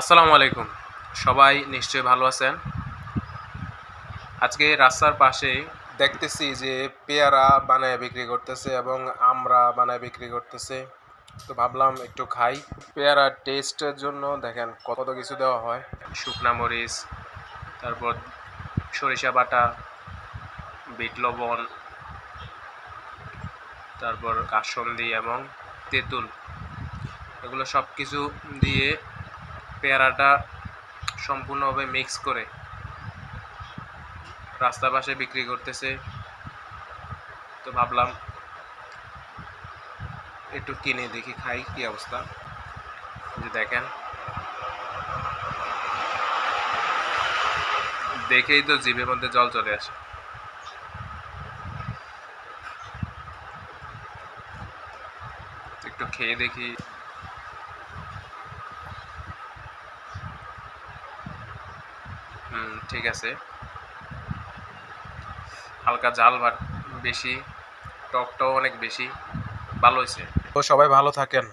আসসালামু আলাইকুম। সবাই নিশ্চয়ই ভালো আছেন। আজকে রাস্তার পাশে দেখতেছি যে পেয়ারা বানায় বিক্রি করতেছে এবং আমরা বানায় বিক্রি করতেছে। তো ভাবলাম একটু খাই। পেয়ারার টেস্টের জন্য দেখেন কত কিছু দেওয়া হয়। শুকনা মরিচ, তারপর সরিষা বাটা, বিট লবণ, তারপর কাসন্দি এবং তেঁতুল। এগুলো সব কিছু দিয়ে পেয়ারাটা সম্পূর্ণভাবে মিক্স করে রাস্তা পাশে বিক্রি করতেছে। তো ভাবলাম একটু কিনে দেখি, খাই কি অবস্থা। যে দেখেন। দেখেই তো জিভের মধ্যে জল চলে আসে। একটু খেয়ে দেখি। ঠিক আছে। হালকা জাল ভাত বেশি, টকটাও অনেক বেশি, ভালো হয়েছে। তো সবাই ভালো থাকেন।